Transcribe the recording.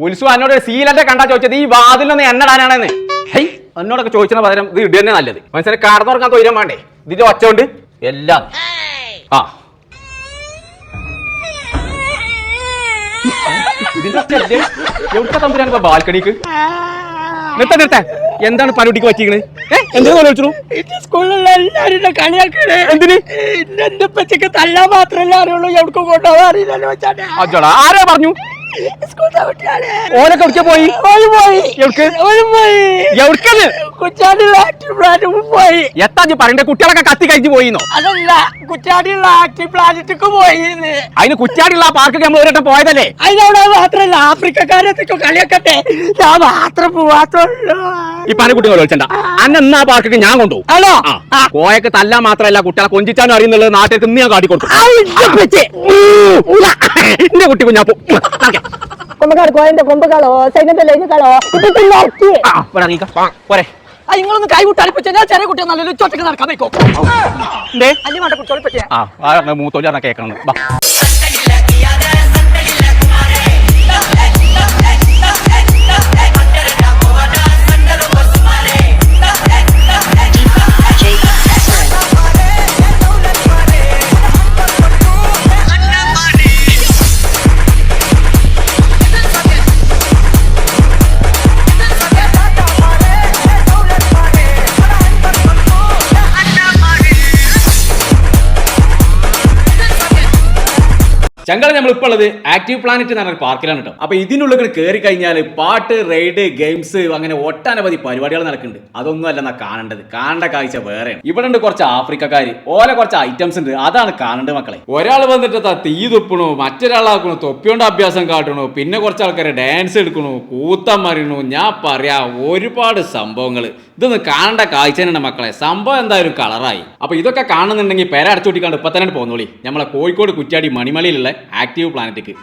കുൽസു എന്നോട് സീലന്റെ കണ്ടാ ചോദിച്ചത് ഈ വാതിലൊന്ന് എന്നടാനാണെന്ന് ഹൈ എന്നോടൊക്കെ ചോദിച്ചാൽ പകരം ഇത് ഇടന്നെ നല്ലത്. മനസ്സിനെ കടന്നുറക്കാൻ തൊയിരം വേണ്ടേ? ഇതിന്റെ ഒച്ച കൊണ്ട്? എല്ലാം. ആ. ബാൽക്കണിക്ക്? നിർത്ത നിർത്ത. എന്താണ് പനുട്ടിക്ക് വച്ചിരിക്കുന്നത് ആരോ എന്തിനാ സ്കൂളിലുള്ള എന്തിന്? എന്റെ പച്ചക്ക് തല്ലാൻ മാത്രമല്ല അറിയുള്ളൂ. എവിടേക്ക് കൊണ്ടുപോകാൻ അറിയില്ലല്ലോ വെച്ചാണ്. അജോടാ പറഞ്ഞു? ഓനൊക്കെ എവിടേക്കാ പോയി? പോയി? ഓര് പോയി. എവിടേക്കത് കുറ്റാടിയുള്ള ആക്റ്റീവ് പ്ലാനറ്റ് പോയി. എത്താ ജി പറയണ്ട? കുട്ടികളൊക്കെ കത്തി കഴിഞ്ഞു പോയിന്നോ? അതല്ല കുറ്റാടിയുള്ള ആക്റ്റീവ് പ്ലാനറ്റിക്ക് പോയി അതിന് കുറ്റാടിയുള്ള ആ പാർക്ക് നമ്മൾ ഒരു വട്ടം പോയതല്ലേ അതിനവിടെ മാത്രല്ല ആഫ്രിക്കക്കാരത്തേക്ക് കളിയൊക്കെ ഞാൻ മാത്രം പോവാത്തുള്ളൂ. ഈ കുട്ടികൾ വിളിച്ചണ്ട. അന്നെന്നാ പാർക്കൊക്കെ ഞാൻ കൊണ്ടുപോകും ആണോ? ആ. കോയക്ക് തല്ലാൻ മാത്രല്ല കുട്ടികളെ കൊഞ്ചിച്ചാനും അറിയുന്നുള്ളത് നാട്ടിലേക്ക് ഇന്ന് ഞാൻ കാട്ടിക്കൊടുക്കും. എന്റെ കുട്ടി കുഞ്ഞാപ്പോ കൊമ്പക്കാട് കോയന്റെ കൊമ്പുകളോ സൈന്യത്തെ ലൈനുകളോ ഇപ്പൊ പോരെ. നിങ്ങളൊന്ന് കൈ വിട്ടാലിപ്പച്ച ഞാൻ ചെറിയ കുട്ടിയെ നല്ലൊരു ചൊറ്റക്ക് നടക്കാൻ വെക്കോ. അല്ലി വേണ്ട കുട്ടിയോളെ പറ്റിയ ആ മൂത്തോലി പറഞ്ഞ കേൾക്കണം ചങ്കള നമ്മൾ ഇപ്പോൾ ഉള്ളത് ആക്റ്റീവ് പ്ലാനറ്റ് എന്ന് പറഞ്ഞ പാർക്കിലാണ് കേട്ടോ അപ്പൊ ഇതിനുള്ളിൽ കയറി കഴിഞ്ഞാൽ പാട്ട് റൈഡ് ഗെയിംസ് അങ്ങനെ ഒട്ടനവധി പരിപാടികൾ നടക്കുന്നുണ്ട്. അതൊന്നും അല്ല എന്നാ കാണേണ്ടത്. കാണേണ്ട കാഴ്ച വേറെയാണ്. ഇവിടെ ഉണ്ട് കുറച്ച് ആഫ്രിക്കക്കാർ ഓല കുറച്ച് ഐറ്റംസ് ഉണ്ട്. അതാണ് കാണേണ്ടത് മക്കളെ. ഒരാൾ വന്നിട്ട് തീ തുപ്പണു മറ്റൊരാളാക്കണു തൊപ്പിയോണ്ട് അഭ്യാസം കാട്ടണു പിന്നെ കുറച്ച് ആൾക്കാരെ ഡാൻസ് എടുക്കണു കൂത്തം മറിയണു. ഞാൻ പറയാ ഒരുപാട് സംഭവങ്ങൾ ഇതൊന്ന് കാണേണ്ട കാഴ്ച തന്നെയാണ് മക്കളെ. സംഭവം എന്തായാലും കളറായി അപ്പൊ ഇതൊക്കെ കാണുന്നുണ്ടെങ്കിൽ പേര അടച്ചുകൂട്ടിക്കാണ്ട് ഇപ്പൊ തന്നെ പോകുന്നോളി നമ്മളെ കോഴിക്കോട് കുറ്റാടി മണിമലയിലുള്ള ആക്റ്റീവ് പ്ലാനറ്റിക്ക്.